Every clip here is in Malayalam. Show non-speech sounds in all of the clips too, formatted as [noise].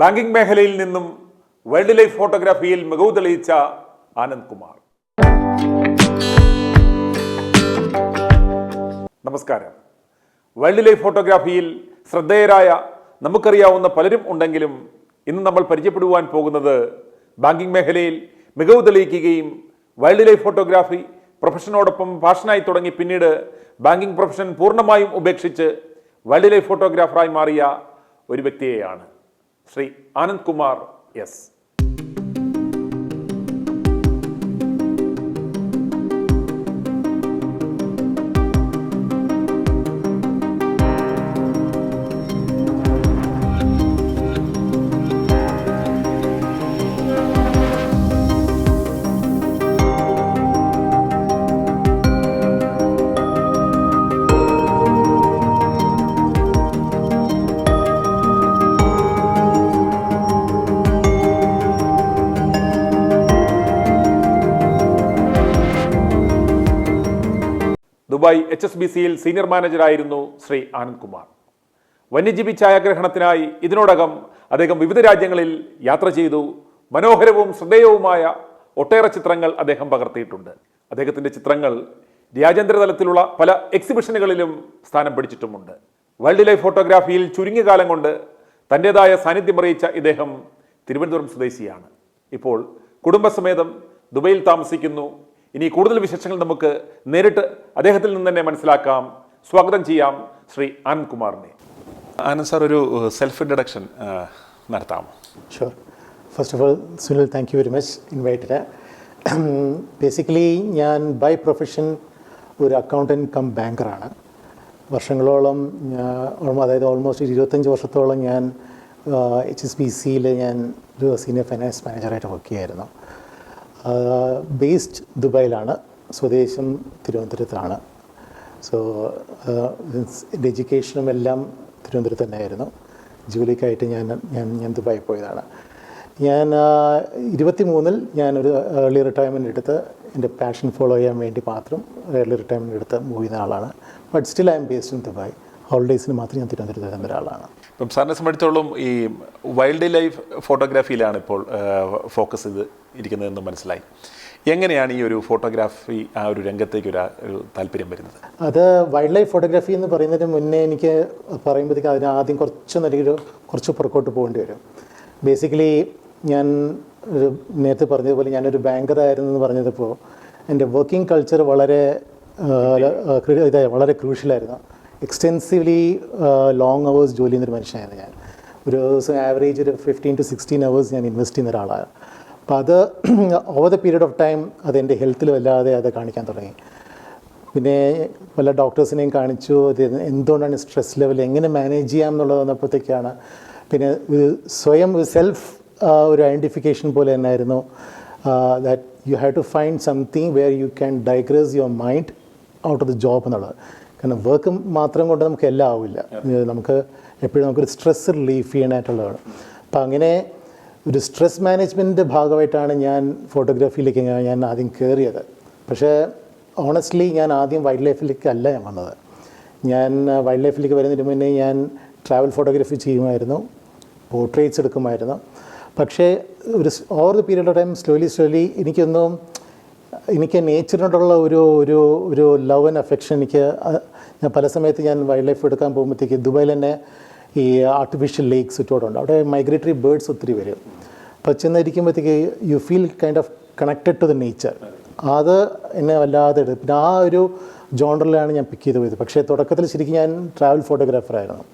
ബാങ്കിംഗ് മേഖലയിൽ നിന്നും വൈൽഡ് ലൈഫ് ഫോട്ടോഗ്രാഫിയിൽ മികവ് തെളിയിച്ച ആനന്ദ് കുമാർ നമസ്കാരം. വൈൽഡ് ലൈഫ് ഫോട്ടോഗ്രാഫിയിൽ ശ്രദ്ധേയരായ നമുക്കറിയാവുന്ന പലരും ഉണ്ടെങ്കിലും ഇന്ന് നമ്മൾ പരിചയപ്പെടുവാൻ പോകുന്നത് ബാങ്കിംഗ് മേഖലയിൽ മികവ് തെളിയിക്കുകയും വൈൽഡ് ലൈഫ് ഫോട്ടോഗ്രാഫി പ്രൊഫഷനോടൊപ്പം പാഷനായി തുടങ്ങി പിന്നീട് ബാങ്കിംഗ് പ്രൊഫഷൻ പൂർണമായും ഉപേക്ഷിച്ച് വൈൽഡ് ലൈഫ് ഫോട്ടോഗ്രാഫറായി മാറിയ ഒരു വ്യക്തിയെയാണ്. Shri Anand Kumar S. Dubai H S B സിയിൽ സീനിയർ മാനേജറായിരുന്നു ശ്രീ ആനന്ദ് കുമാർ വന്യജീവി ഛായാഗ്രഹണത്തിനായി ഇതിനോടകം അദ്ദേഹം വിവിധ രാജ്യങ്ങളിൽ യാത്ര ചെയ്തു. മനോഹരവും ശ്രദ്ധേയവുമായ ഒട്ടേറെ ചിത്രങ്ങൾ അദ്ദേഹം പകർത്തിയിട്ടുണ്ട്. അദ്ദേഹത്തിന്റെ ചിത്രങ്ങൾ രാജ്യാന്തര തലത്തിലുള്ള പല എക്സിബിഷനുകളിലും സ്ഥാനം പിടിച്ചിട്ടുമുണ്ട്. വൈൽഡ് ലൈഫ് ഫോട്ടോഗ്രാഫിയിൽ ചുരുങ്ങിയ കാലം കൊണ്ട് തന്റെതായ സാന്നിധ്യം അറിയിച്ച ഇദ്ദേഹം തിരുവനന്തപുരം സ്വദേശിയാണ്. ഇപ്പോൾ കുടുംബസമേതം ദുബൈയിൽ താമസിക്കുന്നു. ഇനി കൂടുതൽ വിശേഷങ്ങൾ നമുക്ക് നേരിട്ട് അദ്ദേഹത്തിൽ നിന്ന് തന്നെ മനസ്സിലാക്കാം. സ്വാഗതം ചെയ്യാം ശ്രീ ആനന്ദ് കുമാറിനെ ആനന്ദ് സാർ ഒരു self introduction നടത്താമോ sure first of all Sunil thank you very much Invited. Basically ഞാൻ ബൈ പ്രൊഫഷൻ ഒരു അക്കൗണ്ടന്റ് കം ബാങ്കറാണ് വർഷങ്ങളോളം ഞാൻ- അതായത് ഓൾമോസ്റ്റ് ഇരുപത്തഞ്ച് വർഷത്തോളം ഞാൻ എച്ച് എസ് ബി സിയിൽ ഞാൻ ഒരു സീനിയർ ഫൈനാൻസ് മാനേജറായിട്ട് വർക്ക് ചെയ്യായിരുന്നു. ബേസ്ഡ് ദുബായിലാണ്. സ്വദേശം തിരുവനന്തപുരത്താണ്. സോ എന്റെ എഡ്യൂക്കേഷനും എല്ലാം തിരുവനന്തപുരത്ത് തന്നെയായിരുന്നു. ജോലിക്കായിട്ട് ഞാൻ ഞാൻ ഞാൻ ദുബായി പോയതാണ്. ഞാൻ ഇരുപത്തി മൂന്നിൽ ഞാനൊരു ഏർലി റിട്ടയർമെന്റ് എടുത്ത് എന്റെ പാഷൻ ഫോളോ ചെയ്യാൻ വേണ്ടി മാത്രം ഏർലി റിട്ടയർമെന്റ് എടുത്ത് മൂവിന്ന ആളാണ്. But still I'm based in Dubai ഹോളിഡേയ്സിന് മാത്രം ഞാൻ തിരുവനന്തപുരത്ത് വരുന്ന ഒരാളാണ് ഇപ്പം സാറിനെ സംബന്ധിച്ചോളം ഈ വൈൽഡ് ലൈഫ് ഫോട്ടോഗ്രാഫിയിലാണ് ഇപ്പോൾ ഫോക്കസ് ചെയ്ത് ഇരിക്കുന്നതെന്ന് മനസ്സിലായി. എങ്ങനെയാണ് ഈ ഒരു ഫോട്ടോഗ്രാഫി ആ ഒരു രംഗത്തേക്ക് ഒരു ഒരു താല്പര്യം വരുന്നത്? അത് വൈൽഡ് ലൈഫ് ഫോട്ടോഗ്രാഫി എന്ന് പറയുന്നതിന് മുന്നേ എനിക്ക് പറയുമ്പോഴത്തേക്ക് അതിന് ആദ്യം കുറച്ച് നല്ലൊരു കുറച്ച് പുറകോട്ട് പോകേണ്ടി വരും. ബേസിക്കലി ഞാൻ ഒരു നേരത്തെ പറഞ്ഞതുപോലെ ഞാനൊരു ബാങ്കറായിരുന്നു എന്ന് പറഞ്ഞതിപ്പോൾ എന്റെ വർക്കിംഗ് കൾച്ചർ വളരെ വളരെ ക്രൂഷ്യലായിരുന്നു. എക്സ്റ്റെൻസീവ്ലി ലോങ് അവേഴ്സ് ജോലി ചെയ്യുന്നൊരു മനുഷ്യനായിരുന്നു ഞാൻ. ഒരു ദിവസം ആവറേജ് ഒരു ഫിഫ്റ്റീൻ ടു സിക്സ്റ്റീൻ അവേഴ്സ് ഞാൻ ഇൻവെസ്റ്റ് ചെയ്യുന്ന ഒരാളാണ്. അപ്പോൾ അത് over the period of time അത് എന്റെ ഹെൽത്തിൽ വല്ലാതെ അത് കാണിക്കാൻ തുടങ്ങി. പിന്നെ പല ഡോക്ടേഴ്സിനെയും കാണിച്ചു ഇത് എന്തുകൊണ്ടാണ് സ്ട്രെസ് ലെവൽ എങ്ങനെ മാനേജ് ചെയ്യാം എന്നുള്ളത് വന്നപ്പോഴത്തേക്കാണ് പിന്നെ ഒരു സ്വയം ഒരു സെൽഫ് ഒരു ഐഡന്റിഫിക്കേഷൻ പോലെ തന്നെയായിരുന്നു that you have to find something where you can digress your mind out of the job എന്നുള്ളത്. കാരണം വർക്ക് മാത്രം കൊണ്ട് നമുക്ക് എല്ലാം ആവില്ല. നമുക്ക് എപ്പോഴും നമുക്കൊരു സ്ട്രെസ് റിലീഫ് ചെയ്യാനായിട്ടുള്ളതാണ്. അപ്പം അങ്ങനെ ഒരു സ്ട്രെസ് മാനേജ്മെന്റിന്റെ ഭാഗമായിട്ടാണ് ഞാൻ ഫോട്ടോഗ്രാഫിയിലേക്ക് ഞാൻ ആദ്യം കയറിയത് പക്ഷേ ഓണസ്റ്റ്ലി ഞാൻ ആദ്യം വൈൽഡ് ലൈഫിലേക്ക് അല്ല ഞാൻ വന്നത്. ഞാൻ വൈൽഡ് ലൈഫിലേക്ക് വരുന്നതിന് മുന്നേ ഞാൻ ട്രാവൽ ഫോട്ടോഗ്രാഫി ചെയ്യുമായിരുന്നു. പോർട്രേറ്റ്സ് എടുക്കുമായിരുന്നു. പക്ഷേ ഒരു over the period of time slowly slowly എനിക്കൊന്നും എനിക്ക് നേച്ചറിനോടുള്ള ഒരു ഒരു ഒരു ലവ് ആൻഡ് അഫെക്ഷൻ എനിക്ക് ഞാൻ പല സമയത്ത് ഞാൻ വൈൽഡ് ലൈഫ് എടുക്കാൻ പോകുമ്പോഴത്തേക്ക് ദുബായിൽ തന്നെ ഈ ആർട്ടിഫിഷ്യൽ ലേക്സ് ചുറ്റോടുണ്ട് അവിടെ മൈഗ്രേറ്ററി ബേർഡ്സ് ഒത്തിരി വരും. അപ്പോൾ ചെന്നിരിക്കുമ്പോഴത്തേക്ക് you feel kind of connected to the nature അത് എന്നെ വല്ലാതെ എടുക്കും പിന്നെ ആ ഒരു ജോണ്ടറിലാണ് ഞാൻ പിക്ക് ചെയ്ത് പോയത്. പക്ഷേ തുടക്കത്തിൽ ശരിക്കും ഞാൻ ട്രാവൽ ഫോട്ടോഗ്രാഫറായിരുന്നു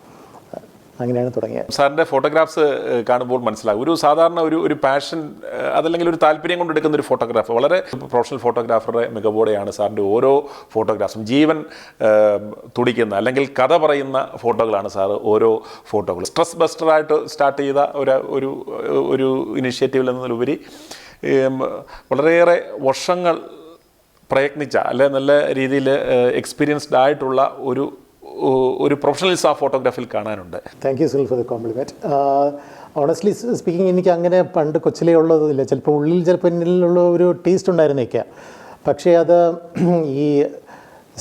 അങ്ങനെയാണ് തുടങ്ങിയത്. സാറിന്റെ ഫോട്ടോഗ്രാഫ്സ് കാണുമ്പോൾ മനസ്സിലാകും. ഒരു സാധാരണ ഒരു ഒരു പാഷൻ അതല്ലെങ്കിൽ ഒരു താല്പര്യം കൊണ്ട് എടുക്കുന്ന ഒരു ഫോട്ടോഗ്രാഫ്. വളരെ പ്രൊഫഷണൽ ഫോട്ടോഗ്രാഫറുടെ മികവോടെയാണ് സാറിന്റെ ഓരോ ഫോട്ടോഗ്രാഫ്സും. ജീവൻ തുടിക്കുന്ന അല്ലെങ്കിൽ കഥ പറയുന്ന ഫോട്ടോകളാണ് സാർ ഓരോ ഫോട്ടോകൾ സ്ട്രെസ് ബസ്റ്ററായിട്ട് സ്റ്റാർട്ട് ചെയ്ത ഒരു ഒരു ഒരു ഇനിഷ്യേറ്റീവിൽ എന്നതിലുപരി വളരെയേറെ വർഷങ്ങൾ പ്രയത്നിച്ച അല്ലെ നല്ല രീതിയിൽ എക്സ്പീരിയൻസ്ഡ് ആയിട്ടുള്ള ഒരു ഒരു പ്രൊഫഷണൽസ് ആ ഫോട്ടോഗ്രാഫിൽ കാണാനുണ്ട്. Thank you Sunil for the compliment honestly speaking എനിക്ക് അങ്ങനെ പണ്ട് കൊച്ചിലേ ഉള്ളതില്ല. ചിലപ്പോൾ ഉള്ളിൽ ചിലപ്പോൾ എന്നിലുള്ള ഒരു ടേസ്റ്റ് ഉണ്ടായിരുന്നേക്കാം പക്ഷേ അത് [clears throat] ഈ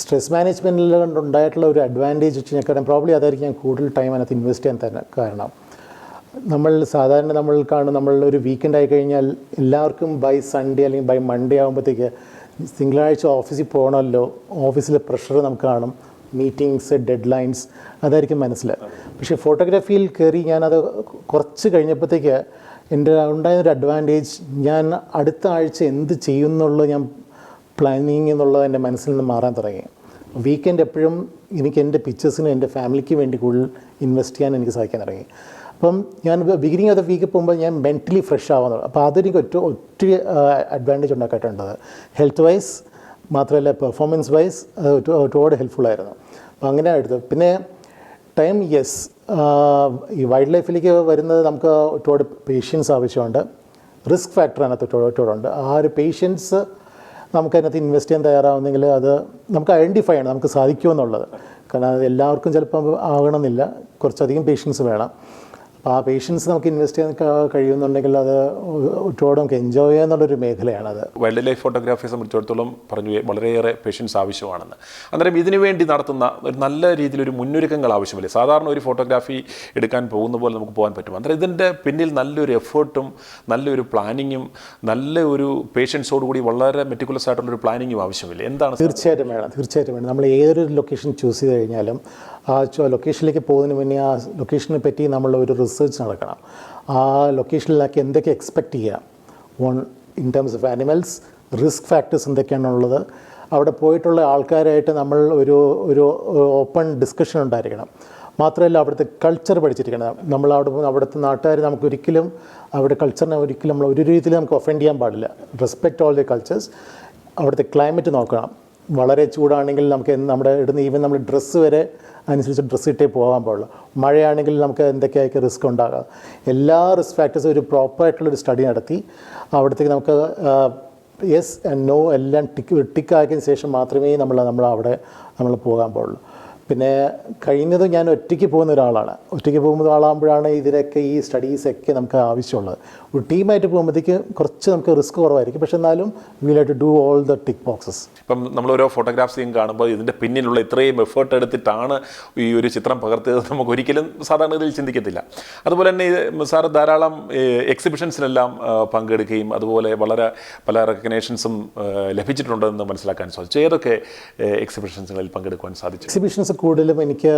സ്ട്രെസ് മാനേജ്മെന്റിൽ ഉണ്ടായിട്ടുള്ള ഒരു അഡ്വാന്റേജ് വെച്ച് ഞാൻ കാരണം പ്രോബ്ലി അതായിരിക്കും ഞാൻ കൂടുതൽ ടൈം അതിനകത്ത് ഇൻവെസ്റ്റ് ചെയ്യാൻ തന്നെ കാരണം നമ്മൾ സാധാരണ നമ്മൾ കാണും നമ്മൾ ഒരു വീക്കെൻഡ് ആയി കഴിഞ്ഞാൽ എല്ലാവർക്കും ബൈ സൺഡേ അല്ലെങ്കിൽ ബൈ മൺഡേ ആകുമ്പോഴത്തേക്ക് തിങ്കളാഴ്ച ഓഫീസിൽ പോകണമല്ലോ ഓഫീസിലെ പ്രഷർ നമുക്ക് കാണും. മീറ്റിങ്സ് ഡെഡ് ലൈൻസ് അതായിരിക്കും മനസ്സിൽ പക്ഷേ ഫോട്ടോഗ്രാഫിയിൽ കയറി ഞാനത് കുറച്ച് കഴിഞ്ഞപ്പോഴത്തേക്ക് എന്റെ ഉണ്ടായൊരു അഡ്വാന്റേജ് ഞാൻ അടുത്ത ആഴ്ച എന്ത് ചെയ്യുന്നുള്ളൂ ഞാൻ പ്ലാനിങ് എന്നുള്ളത് എന്റെ മനസ്സിൽ നിന്ന് മാറാൻ തുടങ്ങി. വീക്കെൻഡ് എപ്പോഴും എനിക്ക് എന്റെ പിക്ചേഴ്സിന് എന്റെ ഫാമിലിക്ക് വേണ്ടി കൂടുതൽ ഇൻവെസ്റ്റ് ചെയ്യാൻ എനിക്ക് സാധിക്കാൻ തുടങ്ങി. അപ്പം ഞാൻ ബിഗിനിങ് ഓഫ് ദ വീക്ക് പോകുമ്പോൾ ഞാൻ മെന്റലി ഫ്രഷ് ആവുന്നുള്ളൂ അപ്പോൾ അതെനിക്ക് ഒറ്റ ഒത്തിരി അഡ്വാന്റേജ് ഉണ്ടാക്കിയിട്ടുണ്ട് ഹെൽത്ത് വൈസ് മാത്രമല്ല പെർഫോമൻസ് വൈസ് ഒരുപാട് ഹെൽപ്ഫുൾ ആയിരുന്നു. അപ്പോൾ അങ്ങനെ എടുത്തത് പിന്നെ ടൈം യെസ് ഈ വൈൽഡ് ലൈഫിലേക്ക് വരുന്നത് നമുക്ക് ഒരുപാട് പേഷ്യൻസ് ആവശ്യമുണ്ട്. റിസ്ക് ഫാക്ടർ അതിനകത്ത് ഒരുപാടുണ്ട്. ആ ഒരു പേഷ്യൻസ് നമുക്ക് അതിനകത്ത് ഇൻവെസ്റ്റ് ചെയ്യാൻ തയ്യാറാവുന്നെങ്കിൽ അത് നമുക്ക് ഐഡന്റിഫൈ ചെയ്യണം നമുക്ക് സാധിക്കുമെന്നുള്ളത്. കാരണം അത് എല്ലാവർക്കും ചിലപ്പോൾ ആകണമെന്നില്ല കുറച്ചധികം പേഷ്യൻസ് വേണം. അപ്പോൾ ആ പേഷ്യൻസ് നമുക്ക് ഇൻവെസ്റ്റ് ചെയ്യാൻ കഴിയുന്നുണ്ടെങ്കിൽ അത് ഒരുപാട് നമുക്ക് എൻജോയ് ചെയ്യാന്നുള്ളൊരു മേഖലയാണത്. വൈൽഡ് ലൈഫ് ഫോട്ടോഗ്രാഫിയെ സംബന്ധിച്ചിടത്തോളം പറഞ്ഞു വളരെയേറെ പേഷ്യൻസ് ആവശ്യമാണെന്ന്. അന്നേരം ഇതിനു വേണ്ടി നടത്തുന്ന ഒരു നല്ല രീതിയിലൊരു മുന്നൊരുക്കങ്ങൾ ആവശ്യമില്ല. സാധാരണ ഒരു ഫോട്ടോഗ്രാഫി എടുക്കാൻ പോകുന്ന പോലെ നമുക്ക് പോകാൻ പറ്റും. അന്നേരം ഇതിന്റെ പിന്നിൽ നല്ലൊരു എഫേർട്ടും നല്ലൊരു പ്ലാനിങ്ങും നല്ല ഒരു പേഷ്യൻസോടുകൂടി വളരെ മെറ്റിക്കുലസ് ആയിട്ടുള്ളൊരു പ്ലാനിങ്ങും ആവശ്യമില്ല. എന്താണ്? തീർച്ചയായിട്ടും വേണം. തീർച്ചയായിട്ടും വേണം. നമ്മൾ ഏതൊരു ലൊക്കേഷൻ ചൂസ് ചെയ്ത് കഴിഞ്ഞാലും ആ ലൊക്കേഷനിലേക്ക് പോകുന്നതിന് മുന്നേ ആ ലൊക്കേഷനെ പറ്റി നമ്മൾ ഒരു റിസർച്ച് നടക്കണം. ആ ലൊക്കേഷനിലേക്ക് എന്തൊക്കെ എക്സ്പെക്റ്റ് ചെയ്യാം? On in terms of animals risk factors എന്തൊക്കെയാണുള്ളത്? അവിടെ പോയിട്ടുള്ള ആൾക്കാരായിട്ട് നമ്മൾ ഒരു ഒരു ഓപ്പൺ ഡിസ്കഷൻ ഉണ്ടായിരിക്കണം. മാത്രമല്ല അവിടുത്തെ കൾച്ചർ പഠിച്ചിരിക്കണം. നമ്മൾ അവിടെ അവിടുത്തെ നാട്ടുകാർ നമുക്ക് ഒരിക്കലും അവിടെ കൾച്ചറിനെ ഒരിക്കലും നമ്മൾ ഒരു രീതിയിൽ നമുക്ക് ഒഫൻഡ് ചെയ്യാൻ പാടില്ല. റെസ്പെക്റ്റ് ഓൾ ദി കൾച്ചേഴ്സ് അവിടുത്തെ ക്ലൈമറ്റ് നോക്കണം. വളരെ ചൂടാണെങ്കിൽ നമുക്ക് നമ്മുടെ ഇടുന്ന ഈവൻ നമ്മൾ ഡ്രസ്സ് വരെ അനുസരിച്ച് ഡ്രസ്സ് ഇട്ടേ പോകാൻ പാടുള്ളൂ. മഴയാണെങ്കിൽ നമുക്ക് എന്തൊക്കെയായിരിക്കും റിസ്ക് ഉണ്ടാകാം? എല്ലാ റിസ്ക് ഫാക്ടേഴ്സും ഒരു പ്രോപ്പറായിട്ടുള്ളൊരു സ്റ്റഡി നടത്തി. അവിടത്തേക്ക് നമുക്ക് യെസ് ആൻഡ് നോ എല്ലാം ടിക്ക് ടിക്കാക്കിയതിന് ശേഷം മാത്രമേ നമ്മൾ നമ്മൾ അവിടെ നമ്മൾ പോകാൻ പാടുള്ളൂ. പിന്നെ കഴിയുന്നത് ഞാൻ ഒറ്റയ്ക്ക് പോകുന്ന ഒരാളാണ്. ഒറ്റയ്ക്ക് പോകുന്ന ഒരാളാകുമ്പോഴാണ് ഇതിനൊക്കെ ഈ സ്റ്റഡീസൊക്കെ നമുക്ക് ആവശ്യമുള്ളത്. ഒരു ടീമായിട്ട് പോകുമ്പോഴത്തേക്ക് കുറച്ച് നമുക്ക് റിസ്ക് കുറവായിരിക്കും. പക്ഷെ എന്നാലും we'll to do all the tick boxes ഇപ്പം നമ്മൾ ഓരോ ഫോട്ടോഗ്രാഫ്സിയും കാണുമ്പോൾ ഇതിന്റെ പിന്നിലുള്ള ഇത്രയും എഫേർട്ട് എടുത്തിട്ടാണ് ഈ ഒരു ചിത്രം പകർത്തിയത്. നമുക്ക് ഒരിക്കലും സാധാരണ ഇതിൽ ചിന്തിക്കത്തില്ല. അതുപോലെ തന്നെ സാർ ധാരാളം എക്സിബിഷൻസിലെല്ലാം പങ്കെടുക്കുകയും അതുപോലെ വളരെ പല റെക്കഗ്നേഷൻസും ലഭിച്ചിട്ടുണ്ടെന്ന് മനസ്സിലാക്കാൻ സാധിച്ചു. ഏതൊക്കെ എക്സിബിഷൻസുകളിൽ പങ്കെടുക്കുവാൻ സാധിച്ചു? എക്സിബിഷൻസ് കൂടുതലും എനിക്ക്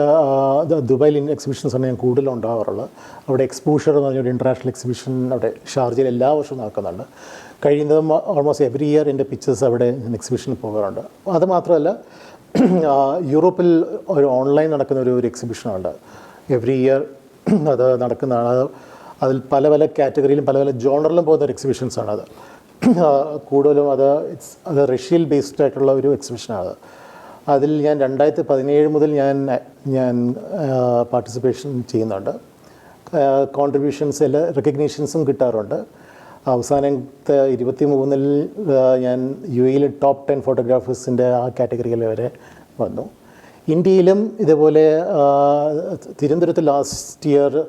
ദുബായിൽ എക്സിബിഷൻസ് ആണ് ഞാൻ കൂടുതലും ഉണ്ടാവാറുള്ളത്. അവിടെ എക്സ്പോഷർ എന്ന് പറഞ്ഞൊരു ഇന്റർനാഷണൽ എക്സിബിഷൻ അവിടെ ഷാർജയിൽ എല്ലാ വർഷവും നടക്കുന്നുണ്ട് കഴിയുന്നതും ഓൾമോസ്റ്റ് എവറി ഇയർ എന്റെ പിക്ചേഴ്സ് അവിടെ എക്സിബിഷൻ പോകാറുണ്ട്. അതുമാത്രമല്ല യൂറോപ്പിൽ ഒരു ഓൺലൈൻ നടക്കുന്ന ഒരു ഒരു എക്സിബിഷനുണ്ട് എവറി ഇയർ അത് നടക്കുന്നതാണ്. അത് അതിൽ പല പല കാറ്റഗറിയിലും പല പല ജോണറിലും പോകുന്ന ഒരു എക്സിബിഷൻസാണത് കൂടുതലും അത് ഇറ്റ്സ് അത് റഷ്യയിൽ ബേസ്ഡ് ആയിട്ടുള്ള ഒരു എക്സിബിഷനാണ് അത്. അതിൽ ഞാൻ രണ്ടായിരത്തി പതിനേഴ് മുതൽ ഞാൻ ഞാൻ പാർട്ടിസിപ്പേഷൻ ചെയ്യുന്നുണ്ട്. കോൺട്രിബ്യൂഷൻസ് എല്ലാ റെക്കഗ്നീഷൻസും കിട്ടാറുണ്ട്. അവസാനത്തെ ഇരുപത്തി മൂന്നിൽ ഞാൻ യു എയിലെ ടോപ്പ് ടെൻ ഫോട്ടോഗ്രാഫേഴ്സിന്റെ ആ കാറ്റഗറിയിൽ വരെ വന്നു. ഇന്ത്യയിലും ഇതേപോലെ തിരുവനന്തപുരത്ത് ലാസ്റ്റ് ഇയർ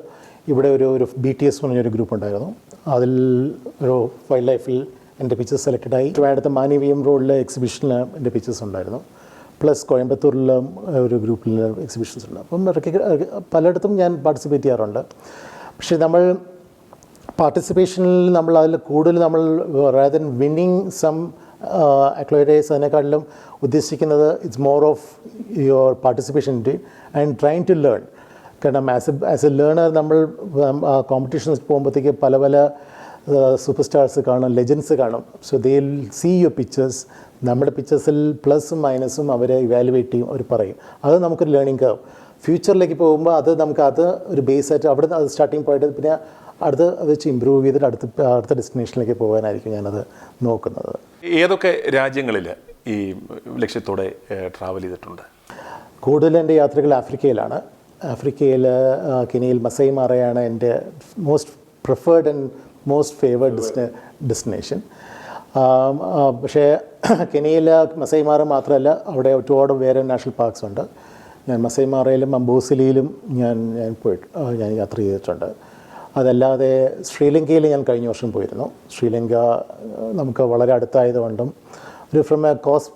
ഇവിടെ ഒരു ഒരു ബി ടി എസ് പറഞ്ഞൊരു ഗ്രൂപ്പ് ഉണ്ടായിരുന്നു. അതിൽ ഒരു വൈൽഡ് ലൈഫിൽ എന്റെ പിക്ചേഴ്സ് സെലക്റ്റഡ് ആയി. ട്രിവാൻഡ്രത്തെ മാനിവിയം റോഡിലെ എക്സിബിഷനിൽ എന്റെ പിക്ചേഴ്സ് ഉണ്ടായിരുന്നു. പ്ലസ് കോയമ്പത്തൂരിലും ഒരു ഗ്രൂപ്പിൽ എക്സിബിഷൻസ് ഉണ്ട്. അപ്പം പലയിടത്തും ഞാൻ പാർട്ടിസിപ്പേറ്റ് ചെയ്യാറുണ്ട്. പക്ഷേ നമ്മൾ പാർട്ടിസിപ്പേഷനിൽ നമ്മൾ അതിൽ കൂടുതൽ നമ്മൾ റാദർ വിന്നിങ് സം അക്ലോഡേസ് അതിനെക്കാട്ടിലും ഉദ്ദേശിക്കുന്നത് it's more of your participation and trying to learn കാരണം as a as a learner നമ്മൾ കോമ്പറ്റീഷൻസ് പോകുമ്പോഴത്തേക്ക് പല പല സൂപ്പർ സ്റ്റാർസ് കാണും ലെജൻസ് കാണും. So they see your pictures നമ്മുടെ പിക്ചേഴ്സിൽ പ്ലസും മൈനസും അവരെ ഇവാലുവേറ്റ് ചെയ്യും അവർ പറയും. അത് നമുക്കൊരു ലേണിംഗ് കർവ് ഫ്യൂച്ചറിലേക്ക് പോകുമ്പോൾ അത് നമുക്ക് അത് ഒരു ബേസ് ആയിട്ട് അവിടെ അത് സ്റ്റാർട്ടിങ് പോയിട്ട് പിന്നെ അടുത്ത് അത് വെച്ച് ഇമ്പ്രൂവ് ചെയ്തിട്ട് അടുത്ത അടുത്ത ഡെസ്റ്റിനേഷനിലേക്ക് പോകാനായിരിക്കും ഞാനത് നോക്കുന്നത്. ഏതൊക്കെ രാജ്യങ്ങളിൽ ഈ ലക്ഷ്യത്തോടെ ട്രാവൽ ചെയ്തിട്ടുണ്ട്? കൂടുതൽ എന്റെ യാത്രകൾ ആഫ്രിക്കയിലാണ്. ആഫ്രിക്കയിൽ കെനിയിൽ മസൈ മാറയാണ് എന്റെ most preferred and most favoured ഡെസ്റ്റിന destination പക്ഷേ കെനിയയിൽ മസൈമാറ മാത്രമല്ല അവിടെ ഒരുപാട് വേറെ നാഷണൽ പാർക്സ് ഉണ്ട്. ഞാൻ മസൈമാറയിലും അംബൂസിലിയിലും ഞാൻ ഞാൻ പോയിട്ട് ഞാൻ യാത്ര ചെയ്തിട്ടുണ്ട്. അതല്ലാതെ ശ്രീലങ്കയിൽ ഞാൻ കഴിഞ്ഞ വർഷം പോയിരുന്നു. ശ്രീലങ്ക നമുക്ക് വളരെ അടുത്തായതുകൊണ്ടും ഒരു ഫ്രം എ കോസ്റ്റ്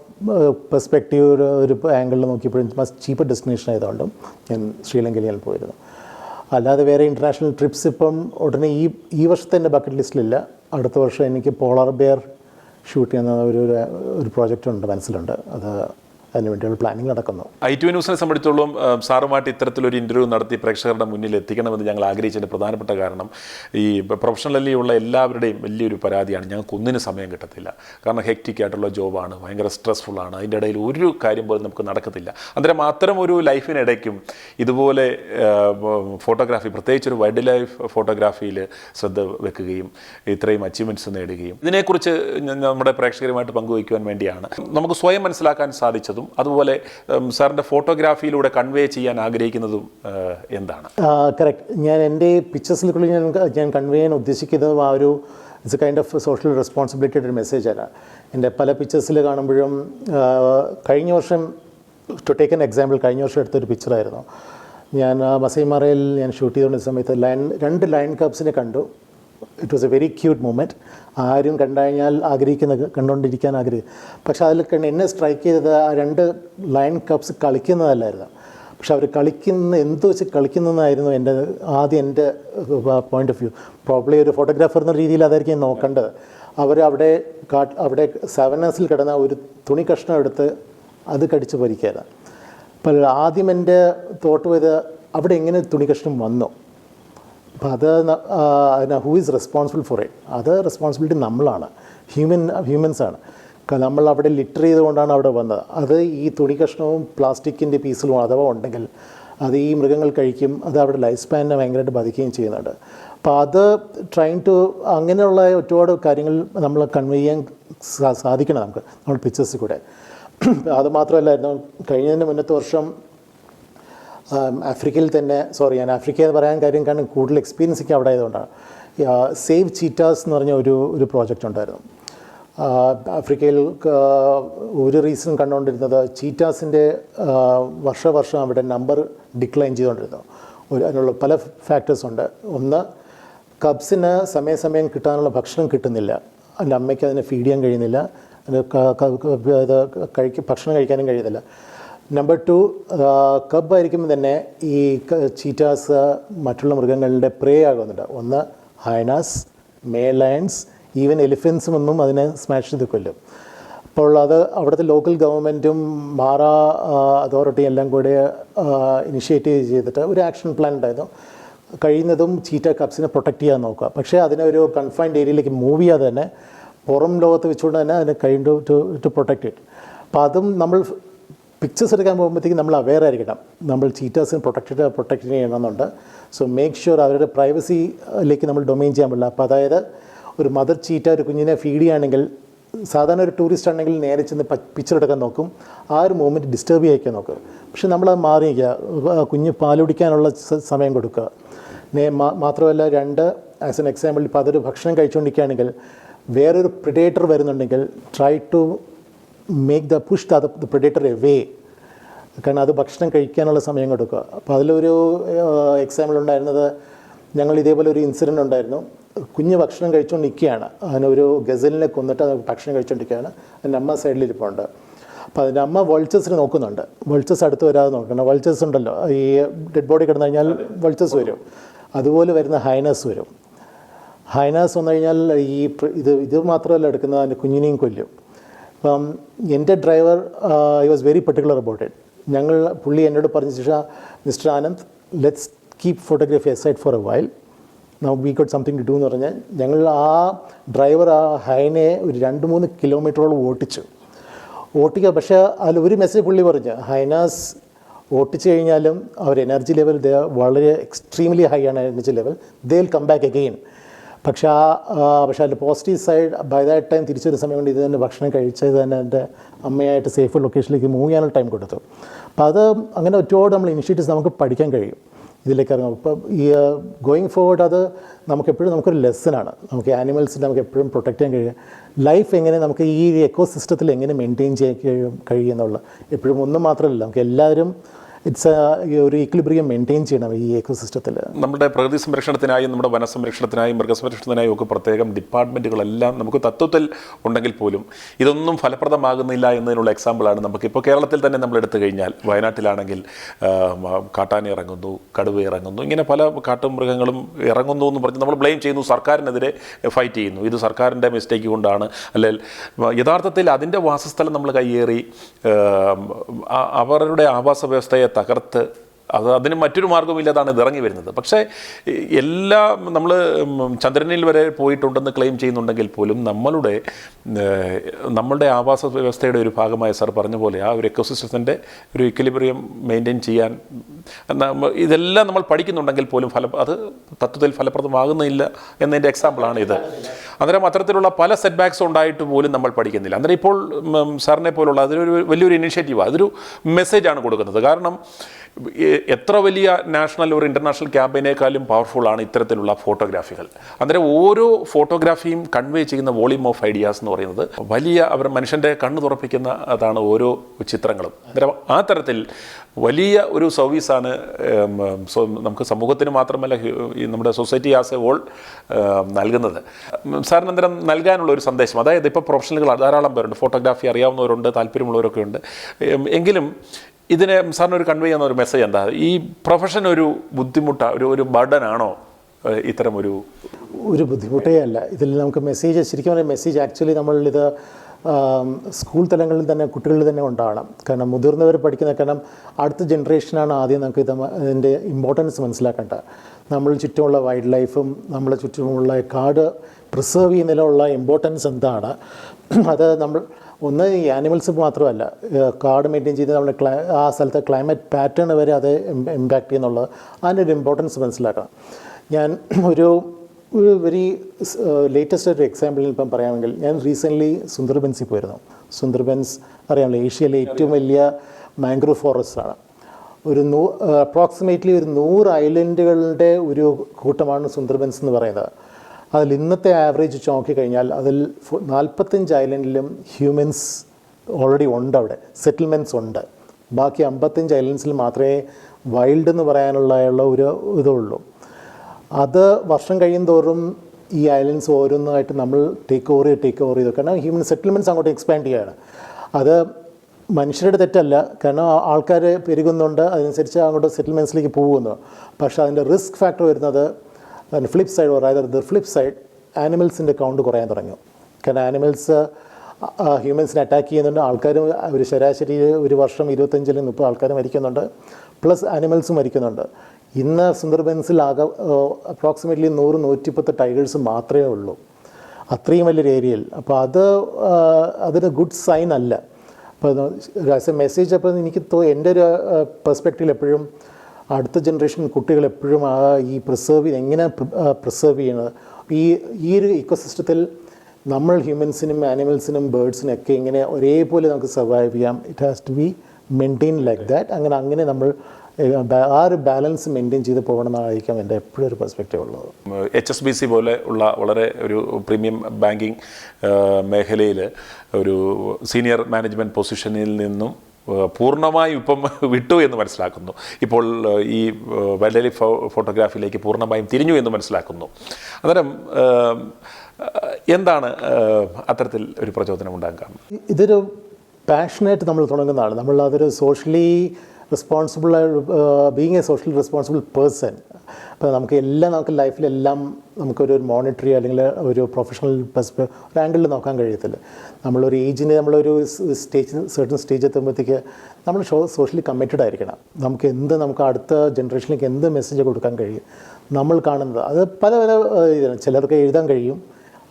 പെർസ്പെക്റ്റീവ് ഒരു ഒരു ആംഗിളിൽ നോക്കിയപ്പോഴും മസ്റ്റ് ചീപ്പർ ഡെസ്റ്റിനേഷൻ ആയതുകൊണ്ടും ഞാൻ ശ്രീലങ്കയിൽ ഞാൻ പോയിരുന്നു. അല്ലാതെ വേറെ ഇന്റർനാഷണൽ ട്രിപ്സ് ഇപ്പം ഉടനെ ഈ ഈ വർഷത്തെ എന്റെ ബക്കറ്റ് ലിസ്റ്റിലില്ല അടുത്ത വർഷം എനിക്ക് പോളാർ ബെയർ ഷൂട്ട് ചെയ്യുന്ന ഒരു ഒരു പ്രോജക്റ്റ് ഉണ്ട് മനസ്സിലുണ്ട്. അത് അതിന് വേണ്ടിയുള്ള പ്ലാനിങ് നടക്കുന്നു. ഐ ടി ന്യൂസിനെ സംബന്ധിച്ചോളം സാറുമായിട്ട് ഇത്തരത്തിലൊരു ഇന്റർവ്യൂ നടത്തി പ്രേക്ഷകരുടെ മുന്നിൽ എത്തിക്കണമെന്ന് ഞങ്ങൾ ആഗ്രഹിച്ചതിന്റെ പ്രധാനപ്പെട്ട കാരണം ഈ പ്രൊഫഷണലി ഉള്ള എല്ലാവരുടെയും വലിയൊരു പരാതിയാണ് ഞങ്ങൾക്ക് ഒന്നിനും സമയം കിട്ടത്തില്ല. കാരണം ഹെക്റ്റിക് ആയിട്ടുള്ള ജോബാണ് ഭയങ്കര സ്ട്രെസ്ഫുൾ ആണ്. അതിന്റെ ഇടയിൽ ഒരു കാര്യം പോലും നമുക്ക് നടക്കത്തില്ല. അന്നേരം മാത്രം ഒരു ലൈഫിനിടയ്ക്കും ഇതുപോലെ ഫോട്ടോഗ്രാഫി പ്രത്യേകിച്ച് ഒരു വൈൽഡ് ലൈഫ് ഫോട്ടോഗ്രാഫിയിൽ ശ്രദ്ധ വെക്കുകയും ഇത്രയും അച്ചീവ്മെന്റ്സ് നേടുകയും. ഇതിനെക്കുറിച്ച് നമ്മുടെ പ്രേക്ഷകരുമായിട്ട് പങ്കുവയ്ക്കുവാൻ വേണ്ടിയാണ് നമുക്ക് സ്വയം മനസ്സിലാക്കാൻ സാധിച്ചതും അതുപോലെ ഉം, സാറിന്റെ ഫോട്ടോഗ്രാഫിയിലൂടെ കൺവേ ചെയ്യാൻ ആഗ്രഹിക്കുന്നതും എന്താണ്? കറക്റ്റ് ഞാൻ എന്റെ പിക്ചേഴ്സിൽ ഞാൻ ഞാൻ കൺവേ ചെയ്യാൻ ഉദ്ദേശിക്കുന്നതും ആ ഒരു ഇറ്റ്സ് കൈൻഡ് ഓഫ് സോഷ്യൽ റെസ്പോൺസിബിലിറ്റിയുടെ ഒരു മെസ്സേജല്ല എന്റെ പല പിക്ചേഴ്സിൽ കാണുമ്പോഴും കഴിഞ്ഞ വർഷം ടു ടേക്ക് എൻ എക്സാമ്പിൾ കഴിഞ്ഞ വർഷം എടുത്തൊരു പിക്ചറായിരുന്നു ഞാൻ മസൈമറയിൽ ഞാൻ ഷൂട്ട് ചെയ്തുകൊണ്ടിരുന്ന സമയത്ത് ലൈൻ രണ്ട് ലൈൻ കപ്സിനെ കണ്ടു. It was a very cute moment ആരും കണ്ടുകഴിഞ്ഞാൽ ആഗ്രഹിക്കുന്ന കണ്ടുകൊണ്ടിരിക്കാൻ ആഗ്രഹിക്കും പക്ഷെ അതിൽ കണ്ട് എന്നെ സ്ട്രൈക്ക് ചെയ്തത് ആ രണ്ട് ലൈൻ കപ്സ് കളിക്കുന്നതല്ലായിരുന്നു. പക്ഷെ അവർ കളിക്കുന്ന എന്ത് വെച്ച് കളിക്കുന്നതായിരുന്നു എന്റെ ആദ്യം എന്റെ പോയിന്റ് ഓഫ് വ്യൂ പ്രോബ്ലി ഒരു ഫോട്ടോഗ്രാഫർ എന്ന രീതിയിൽ അതായിരിക്കും നോക്കേണ്ടത്. അവർ അവിടെ കാട്ട് അവിടെ സെവനേഴ്സിൽ കിടന്ന ഒരു തുണി കഷ്ണം എടുത്ത് അത് കടിച്ച് പൊരിക്കുകയാണ് അപ്പോൾ ആദ്യം എന്റെ തോട്ട് പോയത് അവിടെ എങ്ങനെ തുണി കഷ്ണം വന്നു? അപ്പോൾ അത് അതിന് who is responsible for it അത് റെസ്പോൺസിബിലിറ്റി നമ്മളാണ്. ഹ്യൂമൻ ഹ്യൂമൻസ് ആണ്. നമ്മൾ അവിടെ ലിറ്റർ ചെയ്തുകൊണ്ടാണ് അവിടെ വന്നത്. അത് ഈ തുണി കഷ്ണവും പ്ലാസ്റ്റിക്കിന്റെ പീസിലും അഥവാ ഉണ്ടെങ്കിൽ അത് ഈ മൃഗങ്ങൾ കഴിക്കും. അത് അവിടെ ലൈഫ് സ്പാനിനെ ഭയങ്കരമായിട്ട് ബാധിക്കുകയും ചെയ്യുന്നുണ്ട്. അപ്പോൾ അത് ട്രൈൻ ടു അങ്ങനെയുള്ള ഒരുപാട് കാര്യങ്ങൾ നമ്മൾ കൺവേ ചെയ്യാൻ സാധിക്കണം നമുക്ക്. നമ്മൾ പിക്ചേഴ്സിൽ കൂടെ. [clears throat] അതുമാത്രമല്ലായിരുന്നു കഴിഞ്ഞതിന്റെ മുന്നത്തെ വർഷം ആഫ്രിക്കയിൽ തന്നെ സോറി ഞാൻ ആഫ്രിക്ക എന്ന് പറയാൻ കാര്യം കാരണം കൂടുതൽ എക്സ്പീരിയൻസ് ഒക്കെ അവിടെ ആയതുകൊണ്ടാണ്. സേവ് ചീറ്റാസ് എന്ന് പറഞ്ഞ ഒരു ഒരു പ്രോജക്റ്റ് ഉണ്ടായിരുന്നു. ആഫ്രിക്കയിൽ ഒരു റീസൺ കണ്ടുകൊണ്ടിരുന്നത് ചീറ്റാസിന്റെ വർഷവർഷം അവിടെ നമ്പർ ഡിക്ലൈൻ ചെയ്തുകൊണ്ടിരുന്നു. ഒരു അതിനുള്ള പല ഫാക്ടേഴ്സ് ഉണ്ട്. ഒന്ന് കബ്സിന് സമയസമയം കിട്ടാനുള്ള ഭക്ഷണം കിട്ടുന്നില്ല. അതിന്റെ അമ്മയ്ക്ക് അതിനെ ഫീഡ് ചെയ്യാൻ കഴിയുന്നില്ല. കഴിക്ക ഭക്ഷണം കഴിക്കാനും കഴിയുന്നില്ല. നമ്പർ ടു കബ് ആയിരിക്കുമ്പോൾ തന്നെ ഈ ചീറ്റാസ് മറ്റുള്ള മൃഗങ്ങളുടെ പ്രേ ആകുന്നുണ്ട് ഒന്ന് ഹൈനാസ് മേ ലയൺസ് ഈവൻ എലിഫൻസും ഒന്നും അതിനെ സ്മാഷ് ചെയ്ത് കൊല്ലും. അപ്പോൾ അത് അവിടുത്തെ ലോക്കൽ ഗവൺമെന്റും മാറ അതോറിറ്റിയും എല്ലാം കൂടി ഇനിഷ്യേറ്റീവ് ചെയ്തിട്ട് ഒരു ആക്ഷൻ പ്ലാൻ ഉണ്ടായിരുന്നു. കഴിയുന്നതും ചീറ്റ കപ്സിനെ പ്രൊട്ടക്റ്റ് ചെയ്യാൻ നോക്കുക. പക്ഷേ അതിനെ ഒരു കൺഫൈൻഡ് ഏരിയയിലേക്ക് മൂവ് ചെയ്യാതെ തന്നെ പുറം ലോകത്ത് വെച്ചുകൊണ്ട് തന്നെ അതിനെ കഴിഞ്ഞു ടു ടു പ്രൊട്ടക്റ്റ് ഇറ്റ് അപ്പോൾ അതും നമ്മൾ പിക്ചേഴ്സ് എടുക്കാൻ പോകുമ്പോഴത്തേക്കും നമ്മൾ അവെയർ ആയിരിക്കണം. നമ്മൾ ചീറ്റേഴ്സിന് പ്രൊട്ടക്റ്റ് പ്രൊട്ടക്റ്റ് ചെയ്യണമെന്നുണ്ട്. സോ മേക്ക് ഷുവർ അവരുടെ പ്രൈവസിയിലേക്ക് നമ്മൾ ഡൊമൈൻ ചെയ്യാൻ പാടില്ല. അപ്പോൾ അതായത് ഒരു മദർ ചീറ്റ ഒരു കുഞ്ഞിനെ ഫീഡ് ചെയ്യുകയാണെങ്കിൽ സാധാരണ ഒരു ടൂറിസ്റ്റ് ആണെങ്കിൽ നേരെ ചെന്ന് പിക്ചർ എടുക്കാൻ നോക്കും. ആ ഒരു മൂമെന്റ് ഡിസ്റ്റർബ് ചെയ്യിക്കാൻ നോക്കും. പക്ഷെ നമ്മളത് മാറി നിൽക്കുക കുഞ്ഞ് പാലുടിക്കാനുള്ള സമയം കൊടുക്കുക. നേ മാത്രമല്ല രണ്ട് ആസ് എൻ എക്സാമ്പിൾ ഇപ്പോൾ അതൊരു ഭക്ഷണം കഴിച്ചുകൊണ്ടിരിക്കുകയാണെങ്കിൽ വേറൊരു പ്രിഡേറ്റർ വരുന്നുണ്ടെങ്കിൽ try to make the push the the predator away കാരണം അത് ഭക്ഷണം കഴിക്കാനുള്ള സമയം കൊടുക്കുക. അപ്പോൾ അതിലൊരു എക്സാമ്പിൾ ഉണ്ടായിരുന്നത് ഞങ്ങൾ ഇതേപോലെ ഒരു ഇൻസിഡന്റ് ഉണ്ടായിരുന്നു. കുഞ്ഞ് ഭക്ഷണം കഴിച്ചുകൊണ്ട് നിൽക്കുകയാണ് അതിനൊരു ഗസലിനെ കൊന്നിട്ട് അത് ഭക്ഷണം കഴിച്ചുകൊണ്ടിരിക്കുകയാണ് അതിന്റെ അമ്മ സൈഡിൽ ഇരിപ്പുണ്ട്. അപ്പോൾ അതിന്റെ അമ്മ വൾച്ചേഴ്സിനെ നോക്കുന്നുണ്ട്. വൾച്ചേഴ്സ് അടുത്ത് വരാതെ നോക്കണം. വൾച്ചേഴ്സ് ഉണ്ടല്ലോ. ഈ ഡെഡ് ബോഡി കിടന്നു കഴിഞ്ഞാൽ വൾച്ചേഴ്സ് വരും. അതുപോലെ വരുന്ന ഹൈനസ് വരും. ഹൈനാസ് വന്നു കഴിഞ്ഞാൽ ഈ ഇത് ഇത് മാത്രമല്ല എടുക്കുന്നത്. അതിന്റെ കുഞ്ഞിനെയും കൊല്ലും. അപ്പം എന്റെ driver I was very particular about it ഞങ്ങൾ പുള്ളി എന്നോട് പറഞ്ഞ ശേഷം mister Anand let's keep photography aside for a while now we got something to do എന്ന് പറഞ്ഞാൽ ഞങ്ങൾ ആ ഡ്രൈവർ ആ ഹൈനെ ഒരു രണ്ട് മൂന്ന് കിലോമീറ്ററോളം ഓട്ടിച്ചു. ഓട്ടിക്കുക പക്ഷേ അതിൽ ഒരു മെസ്സേജ് പുള്ളി പറഞ്ഞു ഹൈനാസ് ഓട്ടിച്ചു കഴിഞ്ഞാലും അവർ എനർജി ലെവൽ വളരെ എക്സ്ട്രീംലി ഹൈ ആണ് energy level they will come back again പക്ഷേ ആ പക്ഷേ അതിന്റെ positive side by that time തിരിച്ചൊരു സമയം കൊണ്ട് ഇത് തന്നെ ഭക്ഷണം കഴിച്ചത് തന്നെ എന്റെ അമ്മയായിട്ട് സേഫ് ലൊക്കേഷനിലേക്ക് മൂവ് ചെയ്യാനുള്ള ടൈം കൊടുത്തു. അപ്പോൾ അത് അങ്ങനെ ഒരുപാട് നമ്മൾ ഇനിഷ്യേറ്റീവ്സ് നമുക്ക് പഠിക്കാൻ കഴിയും. ഇതിലേക്ക് ഇറങ്ങും ഇപ്പം ഈ ഗോയിങ് ഫോർവേഡ് അത് നമുക്ക് എപ്പോഴും നമുക്കൊരു ലെസ്സനാണ് നമുക്ക് ആനിമൽസിനെ നമുക്ക് എപ്പോഴും പ്രൊട്ടക്റ്റ് ചെയ്യാൻ കഴിയും. ലൈഫ് എങ്ങനെ നമുക്ക് ഈ എക്കോ സിസ്റ്റത്തിൽ എങ്ങനെ മെയിന്റെയിൻ ചെയ്യാൻ കഴിയും കഴിയുമെന്നുള്ള എപ്പോഴും ഒന്നും മാത്രമല്ല. നമുക്ക് എല്ലാവരും ഇറ്റ്സ് ഒരു ഇക്ലിബ്രിയം മെയിന്റെയിൻ ചെയ്യണം ഈ എക്കോസിസ്റ്റത്തിൽ നമ്മുടെ പ്രകൃതി സംരക്ഷണത്തിനായും നമ്മുടെ വനസംരക്ഷണത്തിനായും മൃഗസംരക്ഷണത്തിനായും ഒക്കെ പ്രത്യേകം ഡിപ്പാർട്ട്മെന്റുകളെല്ലാം നമുക്ക് തത്വത്തിൽ ഉണ്ടെങ്കിൽ പോലും ഇതൊന്നും ഫലപ്രദമാകുന്നില്ല എന്നതിനുള്ള എക്സാമ്പിളാണ് നമുക്കിപ്പോൾ കേരളത്തിൽ തന്നെ നമ്മൾ എടുത്തു കഴിഞ്ഞാൽ വയനാട്ടിലാണെങ്കിൽ കാട്ടാന ഇറങ്ങുന്നു കടുവ ഇറങ്ങുന്നു ഇങ്ങനെ പല കാട്ടുമൃഗങ്ങളും ഇറങ്ങുന്നു എന്ന് പറഞ്ഞ് നമ്മൾ ബ്ലെയിം ചെയ്യുന്നു സർക്കാരിനെതിരെ ഫൈറ്റ് ചെയ്യുന്നു. ഇത് സർക്കാരിന്റെ മിസ്റ്റേക്ക് കൊണ്ടാണ്. അല്ലെങ്കിൽ യഥാർത്ഥത്തിൽ അതിന്റെ വാസസ്ഥലം നമ്മൾ കയ്യേറി അവരുടെ ആവാസ വ്യവസ്ഥയെ തകർത്ത് അത് അതിന് മറ്റൊരു മാർഗമില്ലാതാണ് ഇത് ഇറങ്ങി വരുന്നത്. പക്ഷേ എല്ലാ നമ്മൾ ചന്ദ്രനിൽ വരെ പോയിട്ടുണ്ടെന്ന് ക്ലെയിം ചെയ്യുന്നുണ്ടെങ്കിൽ പോലും നമ്മളുടെ നമ്മളുടെ ആവാസ വ്യവസ്ഥയുടെ ഒരു ഭാഗമായ സാർ പറഞ്ഞ പോലെ ആ ഒരു എക്കോസിസ്റ്റത്തിന്റെ ഒരു ഇക്വലിബ്രിയം മെയിന്റെയിൻ ചെയ്യാൻ ഇതെല്ലാം നമ്മൾ പഠിക്കുന്നുണ്ടെങ്കിൽ പോലും ഫല അത് തത്വത്തിൽ ഫലപ്രദമാകുന്നില്ല എന്നതിന്റെ എക്സാമ്പിളാണ് ഇത്. അന്നേരം അത്തരത്തിലുള്ള പല സെറ്റ് ബാക്സ് ഉണ്ടായിട്ട് പോലും നമ്മൾ പഠിക്കുന്നില്ല. അന്നേരം ഇപ്പോൾ സാറിനെ പോലുള്ള അതൊരു വലിയൊരു ഇനിഷ്യേറ്റീവ് അതൊരു മെസ്സേജാണ് കൊടുക്കുന്നത്. കാരണം എത്ര വലിയ നാഷണൽ ഒരു ഇന്റർനാഷണൽ ക്യാമ്പയിനേക്കാളും പവർഫുള്ളാണ് ഇത്തരത്തിലുള്ള ഫോട്ടോഗ്രാഫികൾ അന്നേരം ഓരോ ഫോട്ടോഗ്രാഫിയും കൺവേ ചെയ്യുന്ന വോളിയം ഓഫ് ഐഡിയാസ് എന്ന് പറയുന്നത് വലിയ അവർ മനുഷ്യന്റെ കണ്ണ് തുറപ്പിക്കുന്ന അതാണ് ഓരോ ചിത്രങ്ങളും. അന്നേരം ആ തരത്തിൽ വലിയ ഒരു സർവീസാണ് നമുക്ക് സമൂഹത്തിന് മാത്രമല്ല നമ്മുടെ സൊസൈറ്റി ആസ് എ വോൾ നൽകുന്നത്. അന്നേരം നൽകാനുള്ള ഒരു സന്ദേശം. അതായത് ഇപ്പോൾ പ്രൊഫഷണലുകൾ ധാരാളം പേരുണ്ട്. ഫോട്ടോഗ്രാഫി അറിയാവുന്നവരുണ്ട് താല്പര്യമുള്ളവരൊക്കെ ഉണ്ട് എങ്കിലും ഇതിനെ സാറിന് ഒരു കൺവേ ചെയ്യുന്ന ഒരു മെസ്സേജ് എന്താ? ഈ പ്രൊഫഷൻ ഒരു ബുദ്ധിമുട്ടാണ് ഒരു ഒരു ബർഡനാണോ ഇത്തരം ഒരു ഒരു ബുദ്ധിമുട്ടേ അല്ല. ഇതിൽ നമുക്ക് മെസ്സേജ് ശരിക്കും പറഞ്ഞാൽ മെസ്സേജ് ആക്ച്വലി നമ്മളിത് സ്കൂൾ തലങ്ങളിൽ തന്നെ കുട്ടികളിൽ തന്നെ ഉണ്ടാകണം. കാരണം മുതിർന്നവർ പഠിക്കുന്ന കാരണം അടുത്ത ജനറേഷനാണ് ആദ്യം നമുക്ക് ഇത് ഇതിന്റെ ഇമ്പോർട്ടൻസ് മനസ്സിലാക്കേണ്ടത്. നമ്മൾ ചുറ്റുമുള്ള വൈൽഡ് ലൈഫും നമ്മളെ ചുറ്റുമുള്ള കാട് പ്രിസേർവ് ചെയ്യുന്നതിലുള്ള ഇമ്പോർട്ടൻസ് എന്താണ്? അത് നമ്മൾ ഒന്ന് ഈ ആനിമൽസ് മാത്രമല്ല കാട് മെയിന്റെയിൻ ചെയ്ത് നമ്മുടെ ക്ലൈ ആ സ്ഥലത്തെ ക്ലൈമറ്റ് പാറ്റേൺ വരെ അത് ഇമ്പാക്റ്റ് ചെയ്യുന്നുള്ളത്. അതിന്റെ ഒരു ഇമ്പോർട്ടൻസ് മനസ്സിലാക്കണം. ഞാൻ ഒരു ഒരു വെരി ലേറ്റസ്റ്റ് ഒരു എക്സാമ്പിൾ ഇപ്പം പറയാമെങ്കിൽ ഞാൻ റീസെന്റ്ലി സുന്ദർബൻസിൽ പോയിരുന്നു. സുന്ദർബൻസ് അറിയാമല്ലോ ഏഷ്യയിലെ ഏറ്റവും വലിയ മാംഗ്രോവ് ഫോറസ്റ്റാണ് ആണ്. ഒരു നൂ അപ്രോക്സിമേറ്റ്ലി ഒരു നൂറ് ഐലൻഡുകളുടെ ഒരു കൂട്ടമാണ് സുന്ദർബൻസ് എന്ന് പറയുന്നത്. അതിൽ ഇന്നത്തെ ആവറേജ് വെച്ച് നോക്കിക്കഴിഞ്ഞാൽ അതിൽ നാൽപ്പത്തഞ്ച് ഐലൻഡിലും ഹ്യൂമൻസ് ഓൾറെഡി ഉണ്ട് അവിടെ. സെറ്റിൽമെന്റ്സ് ഉണ്ട്. ബാക്കി അമ്പത്തഞ്ച് ഐലൻഡ്സിൽ മാത്രമേ വൈൽഡ് എന്ന് പറയാനുള്ള ഒരു ഇതുള്ളൂ. അത് വർഷം കഴിയും തോറും ഈ ഐലൻഡ്സ് ഓരോന്നായിട്ട് നമ്മൾ ടേക്ക് ഓവർ ചെയ്ത് ടേക്ക് ഓവർ ചെയ്തു. കാരണം ഹ്യൂമൻ സെറ്റിൽമെന്റ്സ് അങ്ങോട്ട് എക്സ്പാൻഡ് ചെയ്യുകയാണ്. അത് മനുഷ്യരുടെ തെറ്റല്ല. കാരണം ആൾക്കാർ പെരുകുന്നുണ്ട് അതനുസരിച്ച് അങ്ങോട്ട് സെറ്റിൽമെന്റ്സിലേക്ക് പോകുന്നു. പക്ഷേ അതിന്റെ റിസ്ക് ഫാക്ടർ വരുന്നത് അതിന്റെ ഫ്ലിപ്പ് സൈഡ് അതായത് ദ ഫ്ലിപ്പ് സൈഡ് ആനിമൽസിന്റെ കൗണ്ട് കുറയാൻ തുടങ്ങി. കാരണം ആനിമൽസ് ഹ്യൂമൻസിനെ അറ്റാക്ക് ചെയ്യുന്നുണ്ട്. ആൾക്കാരും ഒരു ശരാശരി ഒരു വർഷം ഇരുപത്തഞ്ചിൽ മുപ്പത് ആൾക്കാർ മരിക്കുന്നുണ്ട്. പ്ലസ് ആനിമൽസും മരിക്കുന്നുണ്ട്. ഇന്ന് സുന്ദർബൻസിൽ ആകെ അപ്രോക്സിമേറ്റ്ലി നൂറ് നൂറ്റിപ്പത്ത് ടൈഗേഴ്സ് മാത്രമേ ഉള്ളൂ. അത്രയും വലിയൊരു ഏരിയയിൽ. അപ്പോൾ അത് അതിന് ഗുഡ് സൈൻ അല്ല. അപ്പോൾ ആസ് എ മെസ്സേജ് അപ്പോൾ എനിക്ക് തോ എന്റെ ഒരു പെർസ്പെക്റ്റീവിൽ എപ്പോഴും അടുത്ത ജനറേഷൻ കുട്ടികൾ എപ്പോഴും ആ ഈ പ്രിസർവ് എങ്ങനെ പ്രിസേർവ് ചെയ്യണത് ഈ ഈ ഒരു ഇക്കോസിസ്റ്റത്തിൽ നമ്മൾ ഹ്യൂമൻസിനും ആനിമൽസിനും ബേഡ്സിനും ഒക്കെ ഇങ്ങനെ ഒരേപോലെ നമുക്ക് സർവൈവ് ചെയ്യാം. It has to be maintain like that അങ്ങനെ അങ്ങനെ നമ്മൾ ആ ഒരു ബാലൻസ് മെയിന്റെയിൻ ചെയ്ത് പോകണം എന്നായിരിക്കാം എന്റെ എപ്പോഴും ഒരു പെർസ്പെക്റ്റീവ് ഉള്ളത്. എച്ച് എസ് ബി സി പോലെ ഉള്ള വളരെ ഒരു പ്രീമിയം ബാങ്കിങ് മേഖലയിൽ ഒരു സീനിയർ മാനേജ്മെന്റ് പൊസിഷനിൽ നിന്നും പൂർണമായും ഇപ്പം [laughs] വിട്ടു എന്ന് മനസ്സിലാക്കുന്നു. ഇപ്പോൾ ഈ വൈൽഡ് ലൈഫ് ഫോട്ടോഗ്രാഫിയിലേക്ക് പൂർണമായും തിരിഞ്ഞു എന്ന് മനസ്സിലാക്കുന്നു. അന്നേരം എന്താണ് അത്തരത്തിൽ ഒരു പ്രചോദനം ഉണ്ടാകാൻ ഇതൊരു പാഷനായിട്ട് നമ്മൾ തുടങ്ങുന്നതാണ്. നമ്മൾ അതൊരു socially responsible being a social responsible person അപ്പോൾ നമുക്ക് എല്ലാം നമുക്ക് ലൈഫിലെല്ലാം നമുക്കൊരു മോണിറ്ററി അല്ലെങ്കിൽ ഒരു പ്രൊഫഷണൽ പെർസ്പെ ഒരു ആംഗിളിൽ നോക്കാൻ കഴിയത്തില്ല. നമ്മളൊരു ഏജിന് നമ്മളൊരു സ്റ്റേജ് സർട്ടൺ സ്റ്റേജ് എത്തുമ്പോഴത്തേക്ക് നമ്മൾ ഷോ സോഷ്യലി കമ്മിറ്റഡ് ആയിരിക്കണം. നമുക്ക് എന്ത് നമുക്ക് അടുത്ത ജനറേഷനിലേക്ക് എന്ത് മെസ്സേജ് കൊടുക്കാൻ കഴിയും? നമ്മൾ കാണുന്നത്. അത് പല പല ഇതാണ്. ചിലർക്ക് എഴുതാൻ കഴിയും.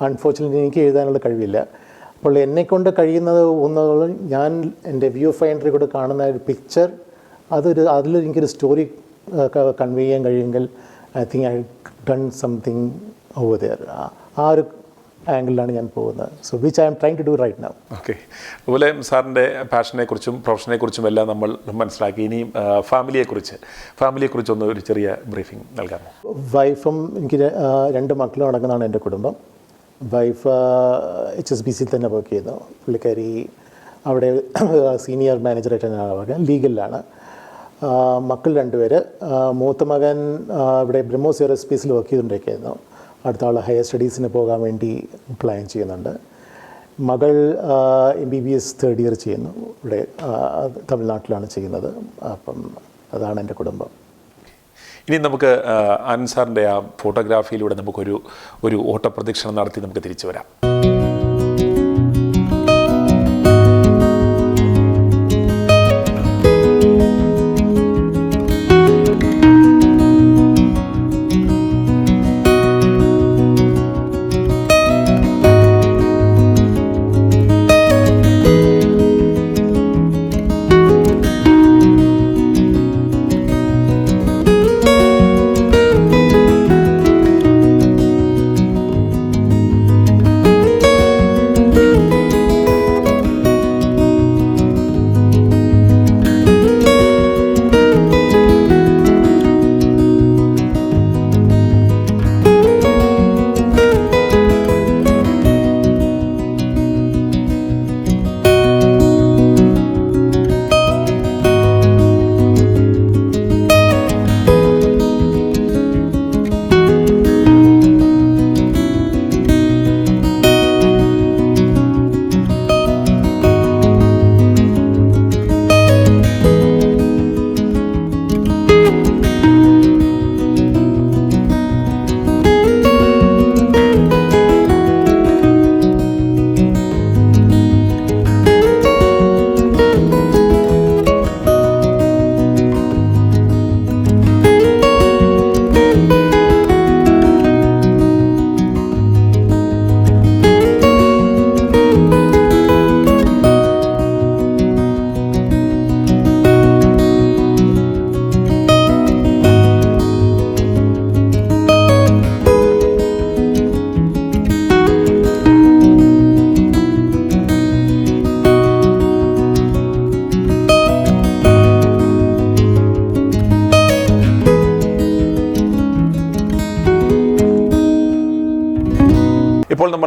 അൺഫോർച്ചുനേറ്റ്ലി എനിക്ക് എഴുതാനുള്ള കഴിവില്ല. അപ്പോൾ എന്നെക്കൊണ്ട് കഴിയുന്നത് ഒന്നുകളും ഞാൻ എന്റെ വ്യൂ ഫൈൻഡറിൽ കൂടെ കാണുന്ന ഒരു പിക്ചർ അതൊരു അതിൽ എനിക്കൊരു സ്റ്റോറി കൺവേ ചെയ്യാൻ കഴിയുമെങ്കിൽ I think I done something over there ആ ഒരു ആംഗിളിലാണ് ഞാൻ പോകുന്നത്. So which I'm trying to do right now okay അതുപോലെ സാറിന്റെ പാഷനെക്കുറിച്ചും പ്രൊഫഷനെക്കുറിച്ചും എല്ലാം നമ്മൾ മനസ്സിലാക്കി. ഇനിയും ഫാമിലിയെക്കുറിച്ച് ഫാമിലിയെക്കുറിച്ച് ഒന്ന് ഒരു ചെറിയ ബ്രീഫിംഗ് നൽകാമോ? വൈഫും എനിക്ക് രണ്ട് മക്കളും അടങ്ങുന്നതാണ് എന്റെ കുടുംബം. വൈഫ് എച്ച് എസ് ബി സിയിൽ തന്നെ വർക്ക് ചെയ്യുന്നു. പുള്ളിക്കാരി അവിടെ സീനിയർ മാനേജറായിട്ട് ഞാൻ വർക്ക് ലീഗലിലാണ് മക്കൾ രണ്ടുപേര്. മൂത്ത മകൻ ഇവിടെ ബ്രഹ്മോസ് എയറോസ്പേസിൽ വർക്ക് ചെയ്തുകൊണ്ടിരിക്കുകയായിരുന്നു. അടുത്ത ആൾ ഹയർ സ്റ്റഡീസിന് പോകാൻ വേണ്ടി പ്ലാൻ ചെയ്യുന്നുണ്ട്. മകൾ M B B S third year ചെയ്യുന്നു. ഇവിടെ തമിഴ്നാട്ടിലാണ് ചെയ്യുന്നത്. അപ്പം അതാണ് എന്റെ കുടുംബം. ഇനി നമുക്ക് അൻസാറിന്റെ ആ ഫോട്ടോഗ്രാഫിയിലൂടെ നമുക്കൊരു ഒരു ഓട്ടപ്രദക്ഷിണം നടത്തി നമുക്ക് തിരിച്ചു വരാം.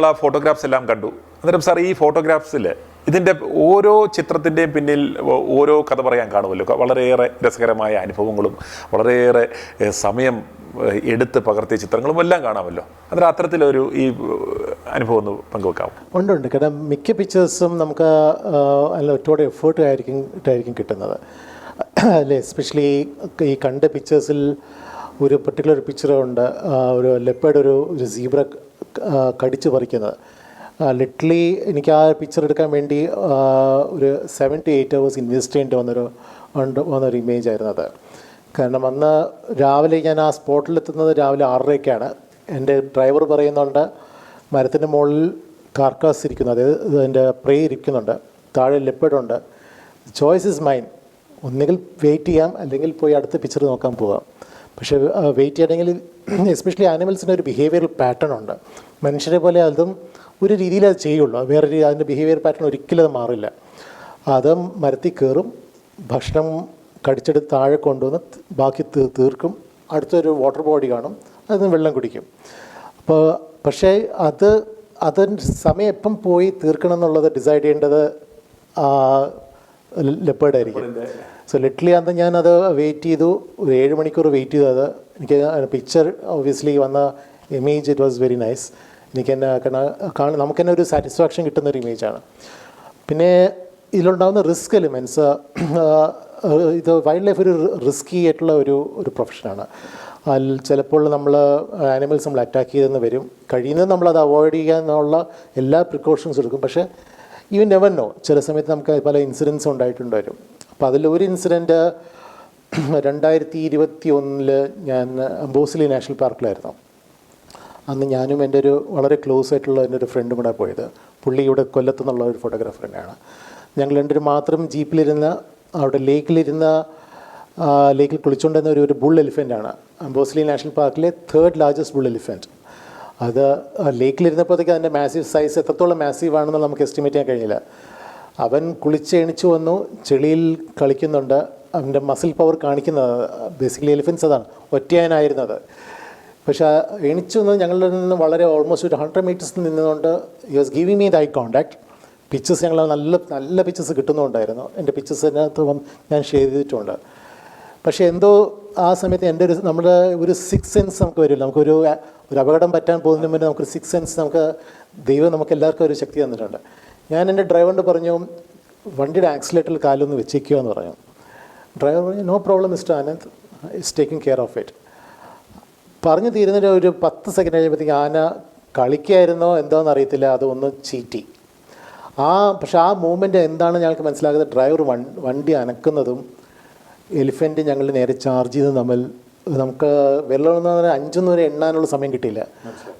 ആ ഫോട്ടോഗ്രാഫ്സ് എല്ലാം കണ്ടു. അന്നേരം സാർ ഈ ഫോട്ടോഗ്രാഫ്സിൽ ഇതിന്റെ ഓരോ ചിത്രത്തിന്റെയും പിന്നിൽ ഓരോ കഥ പറയാൻ കാണുമല്ലോ. വളരെയേറെ രസകരമായ അനുഭവങ്ങളും വളരെയേറെ സമയം എടുത്ത് പകർത്തിയ ചിത്രങ്ങളും എല്ലാം കാണാമല്ലോ. അന്നേരം അത്തരത്തിലൊരു ഈ അനുഭവം ഒന്ന് പങ്കുവെക്കാം. ഉണ്ട് ഉണ്ട്. കാരണം മിക്ക പിക്ചേഴ്സും നമുക്ക് നല്ല ഒറ്റോടെ എഫേർട്ട് ആയിരിക്കും ആയിരിക്കും കിട്ടുന്നത്. അല്ലേ? എസ്പെഷ്യലി ഈ കണ്ട പിക്ചേഴ്സിൽ ഒരു പെർട്ടിക്കുലർ പിക്ചറുണ്ട് ഒരു ലെപ്പേഡ് ഒരു ഒരു സീബ്ര കടിച്ചു പറിക്കുന്നത്. ലിറ്റലി എനിക്ക് ആ പിക്ചർ എടുക്കാൻ വേണ്ടി ഒരു seven to eight hours invest ചെയ്യേണ്ടി വന്നൊരു ഉണ്ട് വന്നൊരു ഇമേജ് ആയിരുന്നു അത്. കാരണം അന്ന് രാവിലെ ഞാൻ ആ സ്പോട്ടിലെത്തുന്നത് രാവിലെ ആറരയ്ക്കാണ് എന്റെ ഡ്രൈവർ പറയുന്നുണ്ട് മരത്തിന്റെ മുകളിൽ കാർക്കാസ് ഇരിക്കുന്നു. അതായത് അതിന്റെ പ്രേ ഇരിക്കുന്നുണ്ട്. താഴെ ലെപ്പഡുണ്ട് ചോയ്സ് ഇസ് മൈൻ ഒന്നുകിൽ വെയിറ്റ് ചെയ്യാം അല്ലെങ്കിൽ പോയി അടുത്ത പിക്ചർ നോക്കാൻ പോവാം. പക്ഷേ വെയിറ്റ് ചെയ്യണമെങ്കിൽ എസ്പെഷ്യലി ആനിമൽസിന് ഒരു ബിഹേവിയറൽ പാറ്റേൺ ഉണ്ട്. മനുഷ്യരെ പോലെ അതും ഒരു രീതിയിൽ അത് ചെയ്യുള്ളൂ. വേറെ രീതി അതിന്റെ ബിഹേവിയർ പാറ്റേൺ ഒരിക്കലും അത് മാറില്ല. അത് മരത്തിൽ കയറും ഭക്ഷണം കടിച്ചെടുത്ത് താഴെ കൊണ്ടുവന്ന് ബാക്കി തീർക്കും. അടുത്തൊരു വാട്ടർ ബോഡി കാണും അതിൽ നിന്ന് വെള്ളം കുടിക്കും. അപ്പോൾ പക്ഷേ അത് അത് സമയം എപ്പം പോയി തീർക്കണം എന്നുള്ളത് ഡിസൈഡ് ചെയ്യേണ്ടത് ലെപ്പേർഡ് ആയിരിക്കും സോ ലിറ്റലി അന്ന് ഞാനത് വെയിറ്റ് ചെയ്തു. ഒരു ഏഴ് മണിക്കൂർ വെയിറ്റ് ചെയ്തു അത്. എനിക്ക് പിക്ചർ ഒബ്വിയസ്ലി വന്ന image it was very nice എനിക്ക് എന്നെ കാണാൻ നമുക്ക് തന്നെ ഒരു സാറ്റിസ്ഫാക്ഷൻ കിട്ടുന്ന ഒരു ഇമേജാണ് പിന്നെ ഇതിലുണ്ടാകുന്ന റിസ്ക് എലിമെൻസ് ഇത് വൈൽഡ് ലൈഫ് ഒരു റിസ്കി ആയിട്ടുള്ള ഒരു ഒരു പ്രൊഫഷനാണ് അതിൽ ചിലപ്പോൾ നമ്മൾ ആനിമൽസ് നമ്മൾ അറ്റാക്ക് ചെയ്തെന്ന് വരും. കഴിയുന്നത് നമ്മളത് അവോയ്ഡ് ചെയ്യാനുള്ള എല്ലാ പ്രിക്കോഷൻസ് എടുക്കും. പക്ഷേ യു നെവർ നോ ചില സമയത്ത് നമുക്ക് പല ഇൻസിഡൻസ് ഉണ്ടായിട്ടുണ്ട് വരും അപ്പോൾ അതിലൊരു ഇൻസിഡന്റ് [clears throat] രണ്ടായിരത്തി ഇരുപത്തി ഒന്നിൽ ഞാൻ അംബോസിലി നാഷണൽ പാർക്കിലായിരുന്നു. അന്ന് ഞാനും എന്റെ ഒരു വളരെ ക്ലോസ് ആയിട്ടുള്ള എന്റെ ഒരു ഫ്രണ്ടും കൂടെ പോയത്. പുള്ളി ഇവിടെ കൊല്ലത്ത് നിന്നുള്ള ഒരു ഫോട്ടോഗ്രാഫർ തന്നെയാണ്. ഞങ്ങൾ രണ്ടുപേരും മാത്രം ജീപ്പിലിരുന്ന അവിടെ ലേക്കിലിരുന്ന ലേക്കിൽ കുളിച്ചുകൊണ്ടിരുന്ന ഒരു ഒരു ബുൾ എലിഫന്റ് ആണ്. ബോസ്ലി നാഷണൽ പാർക്കിലെ തേർഡ് ലാർജസ്റ്റ് ബുൾ എലിഫന്റ് അത് ലേക്കിലിരുന്നപ്പോഴത്തേക്ക് അതിന്റെ മാസീവ് സൈസ് എത്രത്തോളം മാസീവ് ആണെന്ന് നമുക്ക് എസ്റ്റിമേറ്റ് ചെയ്യാൻ കഴിഞ്ഞില്ല. അവൻ കുളിച്ച് എണിച്ചു വന്നു ചെളിയിൽ കളിക്കുന്നുണ്ട് അവന്റെ മസിൽ പവർ കാണിക്കുന്നത് ബേസിക്കലി എലിഫൻസ് അതാണ് ഒറ്റയാനായിരുന്നത്. പക്ഷേ എണിച്ചു നിന്ന് ഞങ്ങളുടെ നിന്ന് വളരെ ഓൾമോസ്റ്റ് ഒരു ഹൺഡ്രഡ് മീറ്റേഴ്സ് നിന്നുകൊണ്ട് you was giving me the eye contact pictures ഞങ്ങൾ നല്ല നല്ല പിക്ചേഴ്സ് കിട്ടുന്നുണ്ടായിരുന്നു. എന്റെ പിക്ചേഴ്സ് അതിനകത്ത് ഞാൻ ഷെയർ ചെയ്തിട്ടുണ്ട്. പക്ഷേ എന്തോ ആ സമയത്ത് എന്റെ ഒരു നമ്മുടെ ഒരു സിക്സ് സെൻസ് നമുക്ക് വരില്ല. നമുക്കൊരു ഒരു അപകടം പറ്റാൻ പോകുന്നതിന് മുന്നേ നമുക്കൊരു സിക്സ് സെൻസ് നമുക്ക് ദൈവം നമുക്ക് എല്ലാവർക്കും ഒരു ശക്തി തന്നിട്ടുണ്ട്. ഞാൻ എന്റെ ഡ്രൈവറിന്റെ പറഞ്ഞു വണ്ടിയുടെ ആക്സിലേറ്ററിൽ കാലൊന്ന് വെച്ചേക്കുക എന്ന് പറഞ്ഞു. ഡ്രൈവർ പറഞ്ഞു no problem mister Anand is taking care of it പറഞ്ഞു തീരുന്നതിന് ഒരു പത്ത് സെക്കൻഡ് കഴിയുമ്പോഴത്തേക്ക് ആന കളിക്കായിരുന്നോ എന്തോന്ന് അറിയത്തില്ല അതൊന്ന് ചീറ്റി. ആ പക്ഷെ ആ മൂവ്മെന്റ് എന്താണ് ഞങ്ങൾക്ക് മനസ്സിലാകുന്നത് ഡ്രൈവർ വണ്ടി അനക്കുന്നതും എലിഫന്റ് ഞങ്ങൾ നേരെ ചാർജ് ചെയ്ത് നമ്മൾ നമുക്ക് വെള്ളം എന്ന് പറഞ്ഞാൽ അഞ്ചൊന്നും വരെ എണ്ണാനുള്ള സമയം കിട്ടിയില്ല.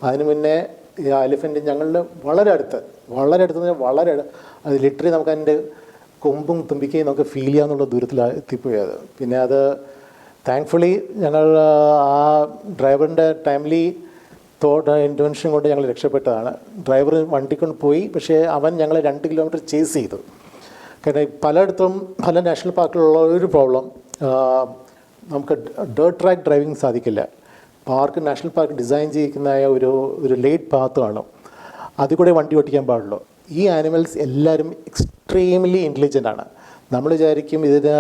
അതിന് മുന്നേ ഈ എലിഫന്റ് ഞങ്ങളുടെ വളരെ അടുത്ത് വളരെ അടുത്ത് പറഞ്ഞാൽ വളരെ അത് ലിറ്ററി നമുക്ക് അതിന്റെ കൊമ്പും തുമ്പിക്കയും നമുക്ക് ഫീൽ ചെയ്യാന്നുള്ള ദൂരത്തിൽ എത്തിപ്പോയത്. പിന്നെ അത് താങ്ക്ഫുള്ളി ഞങ്ങൾ ആ ഡ്രൈവറിന്റെ ടൈംലി തോട്ട് ഇന്റൻഷൻ കൊണ്ട് ഞങ്ങൾ രക്ഷപ്പെട്ടതാണ്. ഡ്രൈവർ വണ്ടി കൊണ്ട് പോയി പക്ഷേ അവൻ ഞങ്ങളെ രണ്ട് കിലോമീറ്റർ ചേസ് ചെയ്തു. കാരണം പലയിടത്തും പല നാഷണൽ പാർക്കിലുള്ള ഒരു പ്രോബ്ലം നമുക്ക് ഡേർട്ട് ട്രാക്ക് ഡ്രൈവിംഗ് സാധിക്കില്ല. പാർക്ക് നാഷണൽ പാർക്ക് ഡിസൈൻ ചെയ്തിരിക്കുന്ന ഒരു ഒരു ലേറ്റ് പാത്ത് കാണും. അതിൽ കൂടെ വണ്ടി ഓടിക്കാൻ പാടുള്ളൂ. ഈ ആനിമൽസ് എല്ലാവരും എക്സ്ട്രീംലി ഇന്റലിജന്റ് ആണ്. നമ്മൾ വിചാരിക്കും ഇതിന്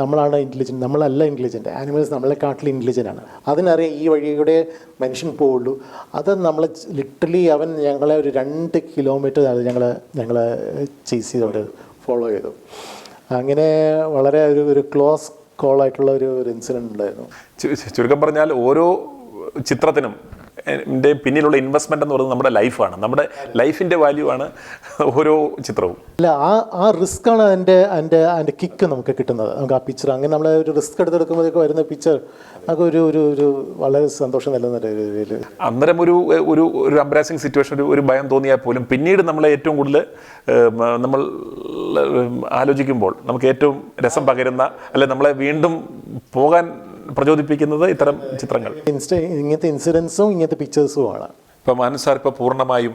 നമ്മളാണ് ഇന്റലിജന്റ് നമ്മളല്ല ഇന്റലിജന്റ് ആനിമൽസ് നമ്മളെക്കാട്ടിലും ഇന്റലിജന്റ് ആണ്. അതിനറിയാം ഈ വഴിയുടെ മനുഷ്യൻ പോവുള്ളൂ. അത് നമ്മൾ ലിറ്ററലി അവൻ ഞങ്ങളെ ഒരു രണ്ട് കിലോമീറ്റർ ഞങ്ങൾ ഞങ്ങളെ ചേസ് ചെയ്തോണ്ട് ഫോളോ ചെയ്തു. അങ്ങനെ വളരെ ഒരു ഒരു ക്ലോസ് കോൾ ആയിട്ടുള്ള ഒരു ഇൻസിഡന്റ് ഉണ്ടായിരുന്നു. ചുരുക്കം പറഞ്ഞാൽ ഓരോ ചിത്രത്തിനും എന്റെ പിന്നിലുള്ള ഇൻവെസ്റ്റ്മെന്റ് എന്ന് പറയുന്നത് നമ്മുടെ ലൈഫാണ് നമ്മുടെ ലൈഫിന്റെ വാല്യൂ ആണ് ഓരോ ചിത്രവും. അല്ല ആ ആ റിസ്ക് ആണ് അതിന്റെ അതിന്റെ അതിന്റെ കിക്ക് നമുക്ക് കിട്ടുന്നത്. നമുക്ക് ആ പിക്ചർ അങ്ങനെ നമ്മൾ ഒരു റിസ്ക് എടുത്തെടുക്കുമ്പോഴേക്ക് വരുന്ന പിക്ചർ നമുക്ക് ഒരു ഒരു ഒരു വളരെ സന്തോഷം നൽകുന്ന രീതിയിൽ. അന്നേരം ഒരു ഒരു ഒരു അംബരാസിങ് സിറ്റുവേഷൻ ഒരു ഒരു ഭയം തോന്നിയാൽ പോലും പിന്നീട് നമ്മളെ ഏറ്റവും കൂടുതൽ നമ്മൾ ആലോചിക്കുമ്പോൾ നമുക്ക് ഏറ്റവും രസം പകരുന്ന അല്ലെ നമ്മളെ വീണ്ടും പോകാൻ പ്രചോദിപ്പിക്കുന്നത് ഇത്തരം ചിത്രങ്ങൾ. ഇങ്ങനത്തെ ഇൻസിഡൻസും ഇങ്ങനത്തെ പിക്ചേഴ്സുമാണ് ഇപ്പം മാനു സാർ ഇപ്പോൾ പൂർണമായും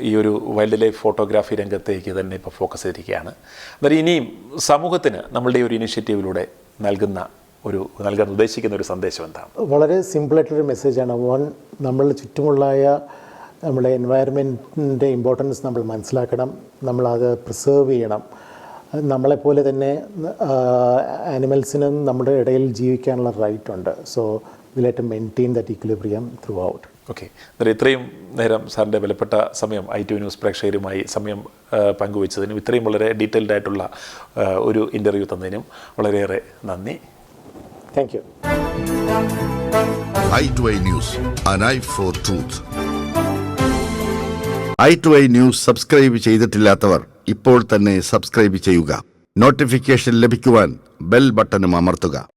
ഈ ഒരു വൈൽഡ് ലൈഫ് ഫോട്ടോഗ്രാഫി രംഗത്തേക്ക് തന്നെ ഇപ്പോൾ ഫോക്കസ് ചെയ്തിരിക്കുകയാണ്. അന്നേരം ഇനിയും സമൂഹത്തിന് നമ്മളുടെ ഈ ഒരു ഇനിഷ്യേറ്റീവിലൂടെ നൽകുന്ന ഒരു നൽകാൻ ഉദ്ദേശിക്കുന്ന ഒരു സന്ദേശം എന്താണ്? വളരെ സിമ്പിളായിട്ടൊരു മെസ്സേജാണ് വൺ നമ്മൾ ചുറ്റുമുള്ളായ നമ്മുടെ എൻവയറമെന്റിന്റെ ഇമ്പോർട്ടൻസ് നമ്മൾ മനസ്സിലാക്കണം. നമ്മളത് പ്രിസേർവ് ചെയ്യണം. നമ്മളെപ്പോലെ തന്നെ ആനിമൽസിനും നമ്മുടെ ഇടയിൽ ജീവിക്കാനുള്ള റൈറ്റ് ഉണ്ട്. So will to maintain that equilibrium throughout okay എന്നാൽ ഇത്രയും നേരം സാറിന്റെ വിലപ്പെട്ട സമയം ഐ ടി ന്യൂസ് പ്രേക്ഷകരുമായി സമയം പങ്കുവച്ചതിനും ഇത്രയും വളരെ ഡീറ്റെയിൽഡ് ആയിട്ടുള്ള ഒരു ഇന്റർവ്യൂ തന്നതിനും വളരെയേറെ നന്ദി. Thank you eye to eye news an eye for truth eye to eye news subscribe ചെയ്തിട്ടില്ലാത്തവർ ഇപ്പോൾ തന്നെ സബ്സ്ക്രൈബ് ചെയ്യുക. നോട്ടിഫിക്കേഷൻ ലഭിക്കുവാൻ ബെൽ ബട്ടണും അമർത്തുക.